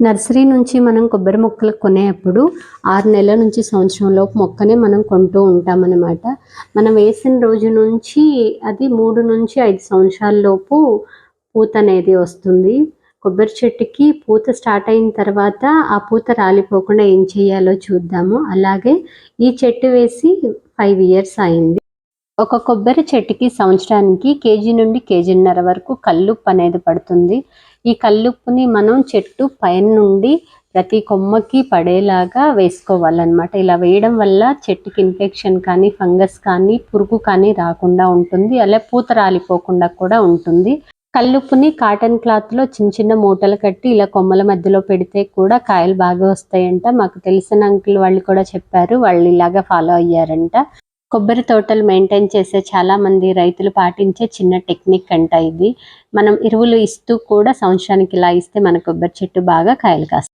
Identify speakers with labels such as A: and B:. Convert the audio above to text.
A: Nursery నుంచి మనం కొబ్బరి మొక్కలు కొనేప్పుడు ఆరు నెలల నుంచి సంవత్సరంలోపు మొక్కనే మనం కొంటూ ఉంటామన్నమాట. మనం వేసిన రోజు నుంచి అది మూడు నుంచి ఐదు సంవత్సరాల లోపు పూత అనేది వస్తుంది. కొబ్బరి చెట్టుకి పూత స్టార్ట్ అయిన తర్వాత ఆ పూత రాలిపోకుండా ఏం చేయాలో చూద్దాము. అలాగే ఈ చెట్టు వేసి ఫైవ్ ఇయర్స్ అయింది. ఒక కొబ్బరి చెట్టుకి సంవత్సరానికి కేజీ నుండి కేజీన్నర వరకు కల్లుప్పు అనేది పడుతుంది. ఈ కల్లుప్పుని మనం చెట్టు పైన నుండి ప్రతి కొమ్మకి పడేలాగా వేసుకోవాలన్నమాట. ఇలా వేయడం వల్ల చెట్టుకి ఇన్ఫెక్షన్ కానీ ఫంగస్ కానీ పురుగు కానీ రాకుండా ఉంటుంది. అలా పూత రాలిపోకుండా కూడా ఉంటుంది. కల్లుప్పుని కాటన్ క్లాత్లో చిన్న చిన్న మూటలు కట్టి ఇలా కొమ్మల మధ్యలో పెడితే కూడా కాయలు బాగా వస్తాయంట. మాకు తెలిసిన అంకుల్ వాళ్ళు కూడా చెప్పారు వాళ్ళు ఇలాగా ఫాలో అయ్యారంట. కొబ్బరి తోటలు మెయింటైన్ చేసే చాలా మంది రైతులు పాటించే చిన్న టెక్నిక్ అంట ఇది. మనం ఎరువులు ఇస్తూ కూడా సంవత్సరానికి ఇలా ఇస్తే మన కొబ్బరి చెట్టు బాగా కాయలు కాస్తాయి.